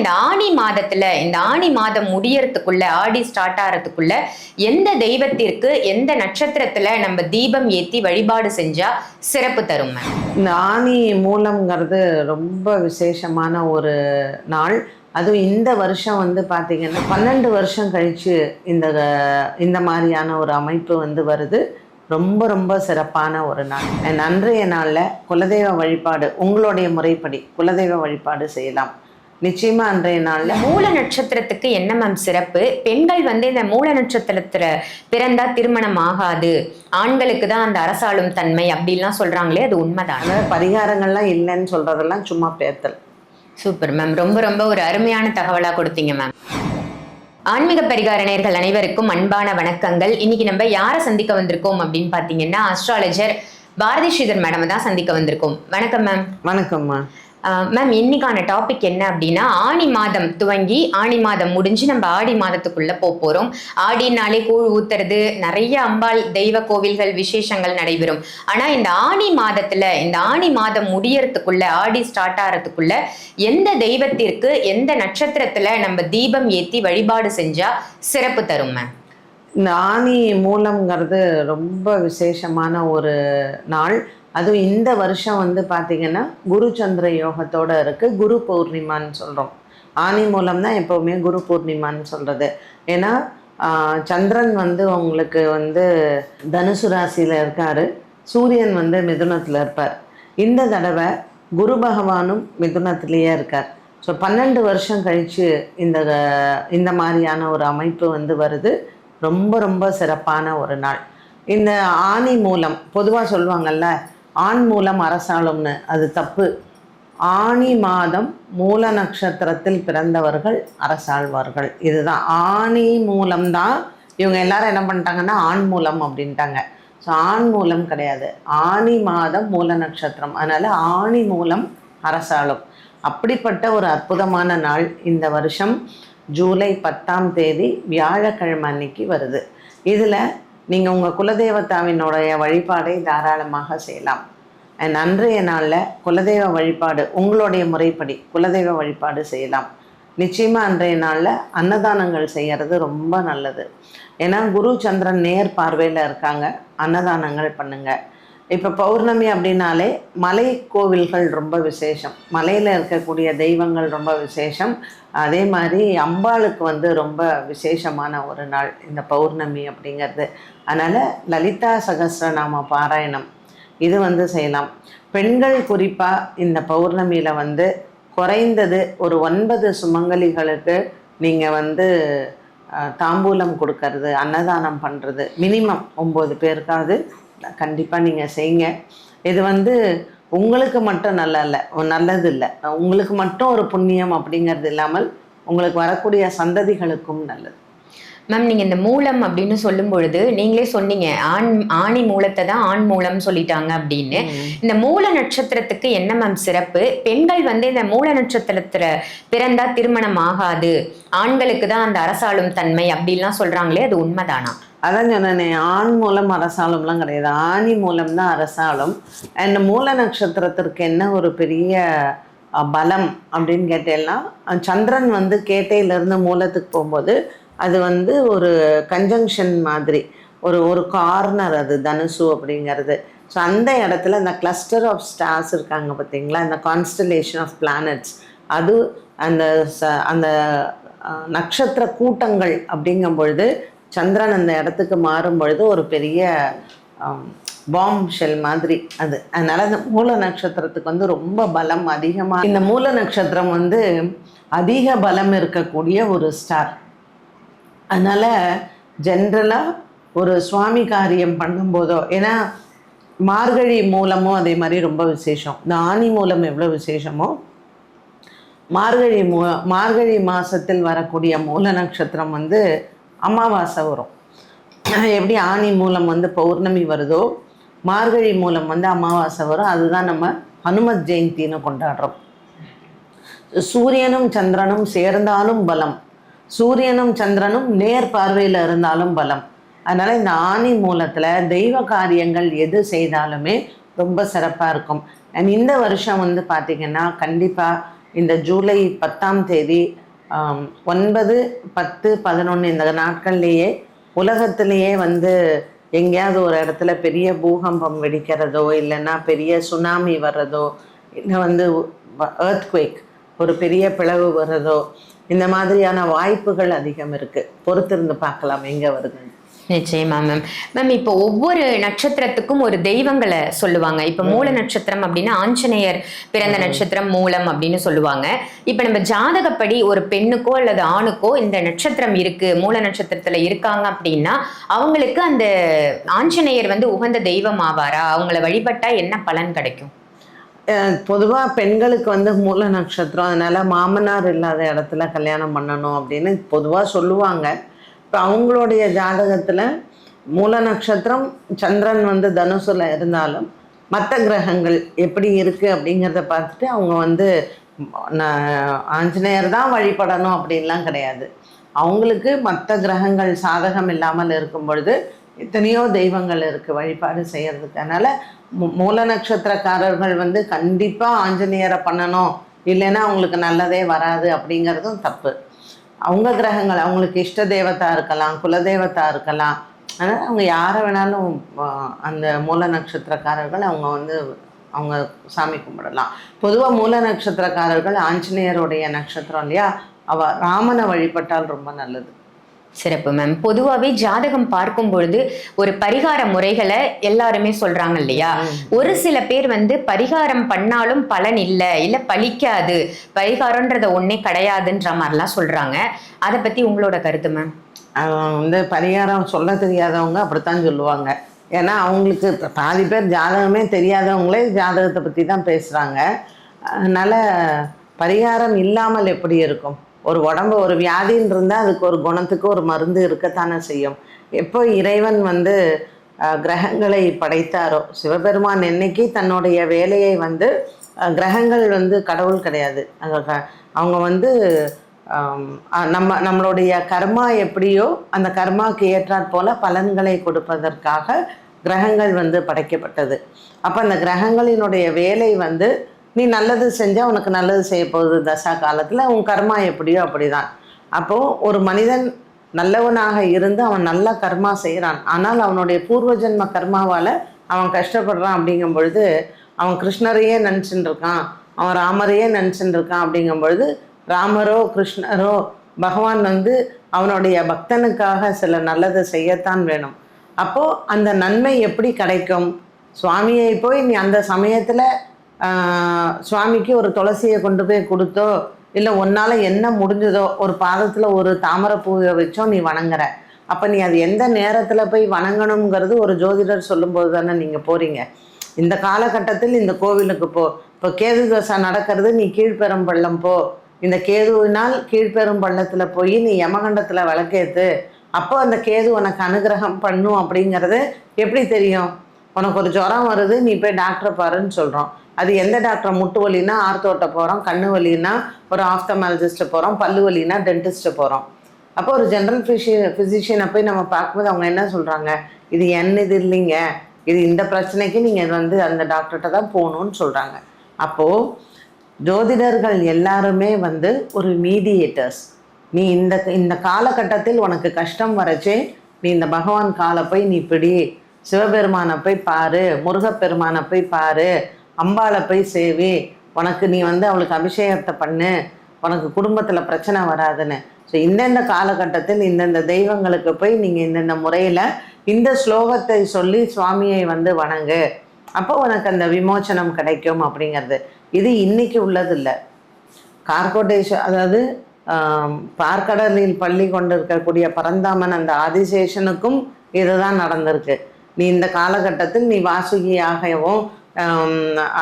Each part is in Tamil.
இந்த ஆணி மாதத்துல இந்த ஆணி மாதம் முடியறதுக்குள்ள ஆடி ஸ்டார்ட் ஆகிறதுக்குள்ள எந்த தெய்வத்திற்கு எந்த நட்சத்திரத்துல நம்ம தீபம் ஏத்தி வழிபாடு செஞ்சா சிறப்பு தரும் இந்த ஆணி மூலம்ங்கிறது ரொம்ப விசேஷமான ஒரு நாள். அதுவும் இந்த வருஷம் வந்து பார்த்திங்கன்னா பன்னெண்டு வருஷம் கழித்து இந்த இந்த மாதிரியான ஒரு அமைப்பு வந்து வருது. ரொம்ப ரொம்ப சிறப்பான ஒரு நாள். அன்றைய நாளில் குலதெய்வ வழிபாடு உங்களுடைய முறைப்படி குலதெய்வ வழிபாடு செய்யலாம். நிச்சயமாக அன்றைய நாளில். மூல நட்சத்திரத்துக்கு என்ன மேம் சிறப்பு? பெண்கள் வந்து இந்த மூல நட்சத்திரத்துல பிறந்தா திருமணம் ஆகாது. ஆண்களுக்கு தான் அந்த அரசாளும் தன்மை அப்படிலாம் சொல்றாங்களே அது உண்மைதான்? பரிகாரங்கள்லாம் இல்லைன்னு சொல்கிறதெல்லாம் சும்மா பேத்தல். சூப்பர் மேம் ரொம்ப ரொம்ப ஒரு அருமையான தகவலா கொடுத்தீங்க மேம் ஆன்மீக பரிகார அனைவருக்கும் அன்பான வணக்கங்கள். இன்னைக்கு நம்ம யாரை சந்திக்க வந்திருக்கோம் அப்படின்னு பார்த்தீங்கன்னா அஸ்ட்ராலஜர் பாரதி ஸ்ரீதர் மேடம் தான் சந்திக்க வந்திருக்கோம். வணக்கம் மேம் வணக்கம்மா மேம் இன்னைக்கான டாபிக் என்ன அப்படின்னா ஆணி மாதம் துவங்கி ஆணி மாதம் முடிஞ்சு நம்ம ஆடி மாதத்துக்குள்ள போக போறோம். ஆடினாலே கூழ் ஊத்துறது நிறைய அம்பாள் தெய்வ கோவில்கள் விசேஷங்கள் நடைபெறும். ஆனா இந்த ஆணி மாதத்துல இந்த ஆணி மாதம் முடியறதுக்குள்ள ஆடி ஸ்டார்ட் ஆகிறதுக்குள்ள எந்த தெய்வத்திற்கு எந்த நட்சத்திரத்துல நம்ம தீபம் ஏத்தி வழிபாடு செஞ்சா சிறப்பு தரும் மேம் இந்த ஆணி மூலம்ங்கிறது ரொம்ப விசேஷமான ஒரு நாள். அதுவும் இந்த வருஷம் வந்து பார்த்திங்கன்னா குரு சந்திர யோகத்தோட இருக்குது குரு பௌர்ணிமான்னு சொல்கிறோம் ஆணி மூலம் தான் எப்போவுமே குரு பூர்ணிமான்னு சொல்கிறது ஏன்னா சந்திரன் வந்து உங்களுக்கு வந்து தனுசு ராசியில் இருக்கார். சூரியன் வந்து மிதுனத்தில் இருப்பார். இந்த தடவை குரு பகவானும் மிதுனத்திலேயே இருக்கார். ஸோ பன்னெண்டு வருஷம் கழித்து இந்த இந்த மாதிரியான ஒரு அமைப்பு வந்து வருது. ரொம்ப ரொம்ப சிறப்பான ஒரு நாள். இந்த ஆணி மூலம் பொதுவாக சொல்லுவாங்கல்ல ஆண் மூலம் அரசாளும்னு. அது தப்பு. ஆணி மாதம் மூல நட்சத்திரத்தில் பிறந்தவர்கள் அரசாழ்வார்கள். இதுதான். ஆணி மூலம்தான் இவங்க எல்லாரும் என்ன பண்ணிட்டாங்கன்னா ஆண் மூலம் அப்படின்ட்டாங்க. ஸோ ஆண் மூலம் கிடையாது. ஆணி மாதம் மூல நட்சத்திரம். அதனால் ஆணி மூலம் அரசாளும். அப்படிப்பட்ட ஒரு அற்புதமான நாள் இந்த வருஷம் ஜூலை பத்தாம் தேதி வியாழக்கிழமை அன்னைக்கு வருது. இதில் நீங்கள் உங்கள் குலதெய்வத்தாவினுடைய வழிபாடை தாராளமாக செய்யலாம். அண்ட் அன்றைய நாளில் குலதெய்வ வழிபாடு உங்களுடைய முறைப்படி குலதெய்வ வழிபாடு செய்யலாம். நிச்சயமாக அன்றைய நாளில் அன்னதானங்கள் செய்கிறது ரொம்ப நல்லது. ஏன்னா குரு சந்திரன் நேர் பார்வையில் இருக்காங்க. அன்னதானங்கள் பண்ணுங்கள் இப்போ பௌர்ணமி அப்படின்னாலே மலை கோவில்கள் ரொம்ப விசேஷம். மலையில் இருக்கக்கூடிய தெய்வங்கள் ரொம்ப விசேஷம். அதே மாதிரி அம்பாளுக்கு வந்து ரொம்ப விசேஷமான ஒரு நாள் இந்த பௌர்ணமி அப்படிங்கிறது. அதனால் லலிதா சகசிரநாம பாராயணம். இது வந்து செய்யலாம். பெண்கள் குறிப்பாக இந்த பௌர்ணமியில் வந்து குறைந்தது ஒரு ஒன்பது சுமங்கலிகளுக்கு நீங்கள் வந்து தாம்பூலம் கொடுக்கறது அன்னதானம் பண்ணுறது மினிமம் ஒம்பது பேருக்காவது கண்டிப்பாக நீங்கள் செய்யுங்க. இது வந்து உங்களுக்கு மட்டும் நல்ல இல்லை நல்லது இல்லை. உங்களுக்கு மட்டும் ஒரு புண்ணியம் அப்படிங்கிறது இல்லாமல் உங்களுக்கு வரக்கூடிய சந்ததிகளுக்கும் நல்லது. மேம் நீங்க இந்த மூலம் அப்படின்னு சொல்லும் பொழுது நீங்களே சொன்னீங்க ஆண் ஆணி மூலத்தை தான் ஆண் மூலம் சொல்லிட்டாங்க அப்படின்னு. இந்த மூல நட்சத்திரத்துக்கு என்ன மேம் சிறப்பு? பெண்கள் வந்து இந்த மூல நட்சத்திரத்துல பிறந்தா திருமணம் ஆகாது. ஆண்களுக்கு தான் அந்த அரசாளும் தன்மை அப்படிலாம் சொல்றாங்களே அது உண்மைதானா? அதான் சொன்னேனே ஆண் மூலம் அரசாளும்லாம் கிடையாது. ஆணி மூலம் தான் அரசாளும். அண்ட் மூல நட்சத்திரத்திற்கு என்ன ஒரு பெரிய பலம் அப்படின்னு கேட்டேன்னா சந்திரன் வந்து கேட்டையிலேருந்து மூலத்துக்கு போகும்போது அது வந்து ஒரு கன்ஜங்ஷன் மாதிரி. ஒரு ஒரு கார்னர் அது தனுசு அப்படிங்கிறது. ஸோ அந்த இடத்துல இந்த கிளஸ்டர் ஆஃப் ஸ்டார்ஸ் இருக்காங்க பார்த்தீங்களா? இந்த கான்ஸ்டலேஷன் ஆஃப் பிளானட்ஸ் அது அந்த ச அந்த நட்சத்திர கூட்டங்கள் அப்படிங்கும் பொழுது சந்திரன் அந்த இடத்துக்கு மாறும் பொழுது ஒரு பெரிய பாம் ஷெல் மாதிரி அது. அதனால் அந்த மூல நட்சத்திரத்துக்கு வந்து ரொம்ப பலம் அதிகமாக இந்த மூல நட்சத்திரம் வந்து அதிக பலம் இருக்கக்கூடிய ஒரு ஸ்டார் அதனால் ஜென்ரலாக ஒரு சுவாமி காரியம் பண்ணும்போதோ ஏன்னா மார்கழி மூலமும் அதே மாதிரி ரொம்ப விசேஷம். இந்த ஆணி மூலம் எவ்வளோ விசேஷமோ மார்கழி மூ மார்கழி மாதத்தில் வரக்கூடிய மூல நட்சத்திரம் வந்து அமாவாசை வரும். எப்படி ஆணி மூலம் வந்து பௌர்ணமி வருதோ மார்கழி மூலம் வந்து அமாவாசை வரும். அதுதான் நம்ம ஹனுமத் ஜெயந்தின்னு கொண்டாடுறோம். சூரியனும் சந்திரனும் சேர்ந்தாலும் பலம். சூரியனும் சந்திரனும் நேர் பார்வையில் இருந்தாலும் பலம். அதனால் இந்த ஆணி மூலத்தில் தெய்வ காரியங்கள் எது செய்தாலுமே ரொம்ப சிறப்பாக இருக்கும். அண்ட் இந்த வருஷம் வந்து பார்த்திங்கன்னா கண்டிப்பாக இந்த ஜூலை பத்தாம் தேதி ஒன்பது பத்து பதினொன்று இந்த நாட்கள்லேயே உலகத்திலேயே வந்து எங்கேயாவது ஒரு இடத்துல பெரிய பூகம்பம் வெடிக்கிறதோ இல்லைன்னா பெரிய சுனாமி வர்றதோ இல்லை வந்து earthquake ஒரு பெரிய பிளவு வர்றதோ இந்த மாதிரியான வாய்ப்புகள் அதிகம் இருக்குது பொறுத்திருந்து பார்க்கலாம். எங்கே வருதுன்னு. நிச்சயமா மேம் மேம் இப்போ ஒவ்வொரு நட்சத்திரத்துக்கும் ஒரு தெய்வங்களை சொல்லுவாங்க. இப்போ மூல நட்சத்திரம் அப்படின்னா ஆஞ்சநேயர் பிறந்த நட்சத்திரம் மூலம் அப்படின்னு சொல்லுவாங்க. இப்போ நம்ம ஜாதகப்படி ஒரு பெண்ணுக்கோ அல்லது ஆணுக்கோ இந்த நட்சத்திரம் இருக்கு மூல நட்சத்திரத்துல இருக்காங்க அப்படின்னா அவங்களுக்கு அந்த ஆஞ்சநேயர் வந்து உகந்த தெய்வம் ஆவாரா? அவங்கள வழிபட்டா என்ன பலன் கிடைக்கும்? பொதுவாக பெண்களுக்கு வந்து மூல நட்சத்திரம் அதனால மாமனார் இல்லாத இடத்துல கல்யாணம் பண்ணணும் அப்படின்னு பொதுவாக சொல்லுவாங்க. இப்போ அவங்களுடைய ஜாதகத்தில் மூல நட்சத்திரம் சந்திரன் வந்து தனுசுல இருந்தாலும் மற்ற கிரகங்கள் எப்படி இருக்குது அப்படிங்கிறத பார்த்துட்டு அவங்க வந்து நான் ஆஞ்சநேயர் தான் வழிபடணும் அப்படின்லாம் கிடையாது. அவங்களுக்கு மற்ற கிரகங்கள் சாதகம் இல்லாமல் இருக்கும் பொழுது எத்தனையோ தெய்வங்கள் இருக்குது வழிபாடு செய்கிறதுக்கு அதனால் மூல நட்சத்திரக்காரர்கள் வந்து கண்டிப்பாக ஆஞ்சநேயரை பண்ணணும். இல்லைன்னா அவங்களுக்கு நல்லதே வராது அப்படிங்கிறதும் தப்பு. அவங்க கிரகங்கள் அவங்களுக்கு இஷ்ட தேவதா இருக்கலாம் குலதெய்வத்தா இருக்கலாம். அதனால் அவங்க யாரை வேணாலும் அந்த மூல நட்சத்திரக்காரர்கள் அவங்க வந்து அவங்க சாமி கும்பிடலாம். பொதுவாக மூல நட்சத்திரக்காரர்கள் ஆஞ்சநேயருடைய நட்சத்திரம் இல்லையா? அவ ராமனை வழிபட்டால் ரொம்ப நல்லது. சிறப்பு மேம் பொதுவாகவே ஜாதகம் பார்க்கும் பொழுது ஒரு பரிகார முறைகளை எல்லாருமே சொல்றாங்க இல்லையா? ஒரு சில பேர் வந்து பரிகாரம் பண்ணாலும் பலன் இல்லை இல்லை பலிக்காது பரிகாரம்ன்றத ஒண்ணே கிடையாதுன்ற மாதிரிலாம் சொல்றாங்க. அதை பத்தி உங்களோட கருத்து மேம் வந்து பரிகாரம் சொல்ல தெரியாதவங்க அப்படித்தான் சொல்லுவாங்க. ஏன்னா அவங்களுக்கு பாதி பேர் ஜாதகமே தெரியாதவங்களே ஜாதகத்தை பற்றி தான் பேசுகிறாங்க அதனால் பரிகாரம் இல்லாமல் எப்படி இருக்கும்? ஒரு உடம்பு ஒரு வியாதின்னு இருந்தால் அதுக்கு ஒரு குணத்துக்கு ஒரு மருந்து இருக்கத்தானே செய்யும். எப்போ இறைவன் வந்து கிரகங்களை படைத்தாரோ சிவபெருமான் என்னைக்கு தன்னுடைய வேலையை வந்து கிரகங்கள் வந்து கடவுள் கிடையாது. அவங்க வந்து நம்ம நம்மளுடைய கர்மா எப்படியோ அந்த கர்மாக்கு ஏற்றாற் போல பலன்களை கொடுப்பதற்காக கிரகங்கள் வந்து படைக்கப்பட்டது. அப்போ அந்த கிரகங்களினுடைய வேலை வந்து நீ நல்லது செஞ்சால் உனக்கு நல்லது செய்ய போகுது தசா காலத்தில் உன் கர்மா எப்படியோ அப்படிதான். அப்போது ஒரு மனிதன் நல்லவனாக இருந்து அவன் நல்ல கர்மா செய்கிறான் ஆனால் அவனுடைய பூர்வ ஜென்ம கர்மாவால் அவன் கஷ்டப்படுறான் அப்படிங்கும் பொழுது அவன் கிருஷ்ணரையே நினச்சின்னு இருக்கான் அவன் ராமரையே நினச்சின்னு இருக்கான் அப்படிங்கும் பொழுது ராமரோ கிருஷ்ணரோ பகவான் வந்து அவனுடைய பக்தனுக்காக சில நல்லதை செய்யத்தான் வேணும். அப்போது அந்த நன்மை எப்படி கிடைக்கும்? சுவாமியை போய் நீ அந்த சமயத்தில் சுவாமிக்கு ஒரு துளசியை கொண்டு போய் கொடுத்தோ இல்லை உன்னால் என்ன முடிஞ்சதோ ஒரு பாதத்தில் ஒரு தாமரை பூவை வச்சோ நீ வணங்குற. அப்போ நீ அது எந்த நேரத்தில் போய் வணங்கணுங்கிறது ஒரு ஜோதிடர் சொல்லும்போது தானே நீங்கள் போகிறீங்க இந்த காலகட்டத்தில் இந்த கோவிலுக்கு போ. இப்போ கேது தோசை நடக்கிறது நீ கீழ்பெரும்பள்ளம் போ. இந்த கேதுவினால் கீழ்பெரும்பள்ளத்தில் போய் நீ யமகண்டத்தில் விளக்கேத்து. அப்போ அந்த கேது உனக்கு அனுகிரகம் பண்ணும் அப்படிங்கிறது எப்படி தெரியும்? உனக்கு ஒரு ஜுரம் வருது நீ போய் டாக்டரை பாருன்னு சொல்கிறோம் அது எந்த டாக்டர் முட்டு வலினா ஆர்த்தோட்ட போகிறோம் கண்ணு வலினா ஒரு ஆஃப்தமாலஜிஸ்ட்டை போகிறோம் பல்லு வலினா டென்டிஸ்ட்டை போகிறோம் அப்போ ஒரு ஜென்ரல் ஃபிஷி ஃபிசிஷியனை போய் நம்ம பார்க்கும்போது அவங்க என்ன சொல்கிறாங்க இது என்ன இது இல்லைங்க. இது இந்த பிரச்சனைக்கு நீங்கள் வந்து அந்த டாக்டர்கிட்ட தான் போகணும்னு சொல்கிறாங்க அப்போது ஜோதிடர்கள் எல்லாருமே வந்து ஒரு மீடியேட்டர்ஸ் நீ இந்த இந்த காலகட்டத்தில் உனக்கு கஷ்டம் வரச்சே நீ இந்த பகவான் காலை போய் நீ பிடி. சிவபெருமானை போய் பாரு முருகப்பெருமானை போய் பாரு. அம்பாளை போய் சேவி உனக்கு நீ வந்து அவளுக்கு அபிஷேகத்தை பண்ணு உனக்கு குடும்பத்தில் பிரச்சனை வராதுன்னு. ஸோ இந்தந்த காலகட்டத்தில் இந்தந்த தெய்வங்களுக்கு போய் நீங்கள் இந்தந்த முறையில் இந்த ஸ்லோகத்தை சொல்லி சுவாமியை வந்து வணங்கு. அப்போ உனக்கு அந்த விமோச்சனம் கிடைக்கும் அப்படிங்கிறது. இது இன்னைக்கு உள்ளது இல்லை கார்கோடேஷன் அதாவது பார்க்கடலில் பள்ளி கொண்டிருக்கக்கூடிய பரந்தாமன் அந்த ஆதிசேஷனுக்கும் இதுதான் நடந்திருக்கு. நீ இந்த காலகட்டத்தில் நீ வாசுகியாகவும்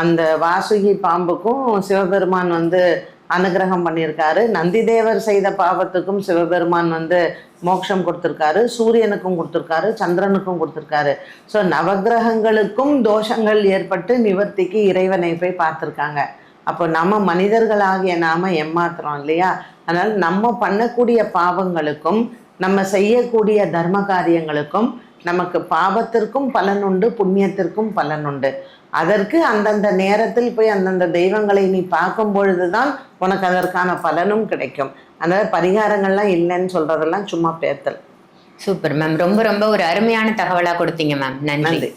அந்த வாசுகி பாம்புக்கும் சிவபெருமான் வந்து அனுகிரகம் பண்ணியிருக்காரு. நந்திதேவர் செய்த பாவத்துக்கும் சிவபெருமான் வந்து மோட்சம் கொடுத்துருக்காரு. சூரியனுக்கும் கொடுத்துருக்காரு சந்திரனுக்கும் கொடுத்துருக்காரு. ஸோ நவக்கிரகங்களுக்கும் தோஷங்கள் ஏற்பட்டு நிவர்த்திக்கு இறைவனை போய் பார்த்துருக்காங்க. அப்போ நம்ம மனிதர்களாகிய நாம ஏமாத்துறோம் இல்லையா? அதனால் நம்ம பண்ணக்கூடிய பாவங்களுக்கும் நம்ம செய்யக்கூடிய தர்ம காரியங்களுக்கும் நமக்கு பாவத்திற்கும் பலன் உண்டு புண்ணியத்திற்கும் பலன் உண்டு. அதற்கு அந்தந்த நேரத்தில் போய் அந்தந்த தெய்வங்களை நீ பார்க்கும் பொழுதுதான் உனக்கு அதற்கான பலனும் கிடைக்கும். அதனால பரிகாரங்கள்லாம் இல்லைன்னு சொல்றதெல்லாம் சும்மா பேத்தல். சூப்பர் மேம் ரொம்ப ரொம்ப ஒரு அருமையான தகவலா கொடுத்தீங்க மேம் நன்றி.